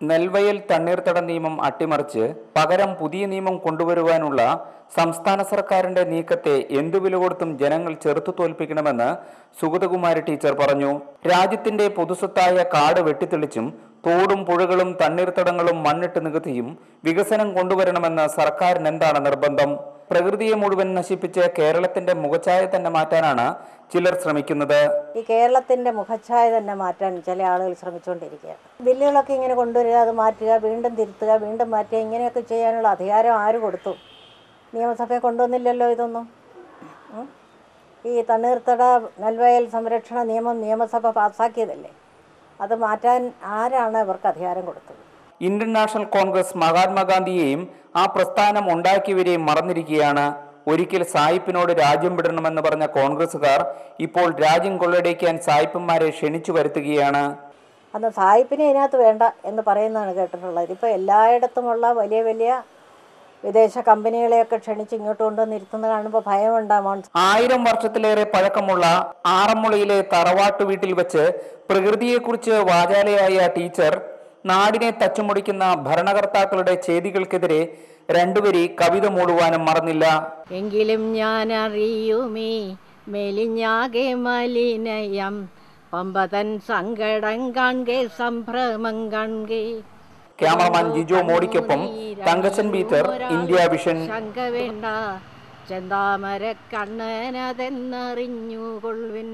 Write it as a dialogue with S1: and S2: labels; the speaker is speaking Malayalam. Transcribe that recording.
S1: നെൽവയൽ തണ്ണീർത്തട നിയമം അട്ടിമറിച്ച് പകരം പുതിയ നിയമം കൊണ്ടുവരുവാനുള്ള സംസ്ഥാന സർക്കാരിന്റെ നീക്കത്തെ എന്തു വില കൊടുത്തും ജനങ്ങൾ ചെറുത്തു തോൽപ്പിക്കണമെന്ന് സുഗതകുമാരി ടീച്ചർ പറഞ്ഞു. രാജ്യത്തിന്റെ പൊതുസ്വത്തായ കാട് വെട്ടിത്തെളിച്ചും തോടും പുഴകളും തണ്ണീർത്തടങ്ങളും മണ്ണിട്ട് നികത്തിയും വികസനം കൊണ്ടുവരണമെന്ന് സർക്കാരിന് എന്താണ് നിർബന്ധം? പ്രകൃതിയെ മുഴുവൻ നശിപ്പിച്ച് കേരളത്തിന്റെ മുഖച്ഛായ തന്നെ മാറ്റാനാണ് ചിലർ ശ്രമിക്കുന്നത്.
S2: ഈ കേരളത്തിന്റെ മുഖച്ഛായ തന്നെ മാറ്റാൻ ചില ആളുകൾ ശ്രമിച്ചുകൊണ്ടിരിക്കുകയാണ്. ബില്ലുകളൊക്കെ ഇങ്ങനെ കൊണ്ടുവരിക അത് മാറ്റുക വീണ്ടും തിരുത്തുക വീണ്ടും മാറ്റുക ഇങ്ങനെയൊക്കെ ചെയ്യാനുള്ള അധികാരം ആര് കൊടുത്തു? നിയമസഭയെ കൊണ്ടുവന്നില്ലല്ലോ ഇതൊന്നും. ഈ തണ്ണീർത്തട നെൽവയൽ സംരക്ഷണ നിയമം നിയമസഭ പാസ്സാക്കിയതല്ലേ അത് മാറ്റാൻ ആരാണ് അവർക്ക് അധികാരം കൊടുത്തത്?
S1: ഇന്റർനാഷണൽ നാഷണൽ കോൺഗ്രസ് മഹാത്മാഗാന്ധിയെയും ആ പ്രസ്ഥാനം ഉണ്ടാക്കിയവരെയും മറന്നിരിക്കുകയാണ്. ഒരിക്കൽ സായിപ്പിനോട് രാജ്യം വിടണമെന്ന് പറഞ്ഞ കോൺഗ്രസ്സുകാർ ഇപ്പോൾ രാജ്യം കൊള്ളടിക്കാൻ സായിപ്പന്മാരെ ക്ഷണിച്ചു വരുത്തുകയാണ്.
S2: അന്ന് സായിപ്പിനെ ഇതിനകത്ത് വേണ്ട എന്ന് പറയുന്നതാണ് കേട്ടിട്ടുള്ളത്. ഇതിപ്പോൾ എല്ലായിടത്തുമുള്ള വലിയ വലിയ വിദേശ കമ്പനികളെയൊക്കെ ക്ഷണിച്ച് ഇങ്ങോട്ട് കൊണ്ടുവന്നിരുത്തുന്നത് കാണുമ്പോൾ ഭയമുണ്ടാവും
S1: ആയിരം വർഷത്തിലേറെ പഴക്കമുള്ള ആറന്മുളയിലെ തറവാട്ട് വീട്ടിൽ വെച്ച് പ്രകൃതിയെക്കുറിച്ച് വാചാലയായ ടീച്ചർ നാടിനെ തച്ചുമുടിക്കുന്ന ഭരണകർത്താക്കളുടെ ചെയ്തികൾക്കെതിരെ രണ്ടുപേരി കവിത മൂടുവാനും മറന്നില്ല.
S3: എങ്കിലും ഞാൻ അറിയുമേ മെലിഞ്ഞാകെ മലിനയം. പമ്പതൻ സങ്കടം കാണേ സംഭ്രമം കാൺകെ.
S1: ക്യാമറമാൻ ജിജോ മോഡിക്കൊപ്പം തങ്കച്ചൻ ബീറ്റർ ഇന്ത്യ വിഷൻ.
S3: ചെന്താമര കണ്ണനതെന്നറിഞ്ഞുകൊള്ളുവിൻ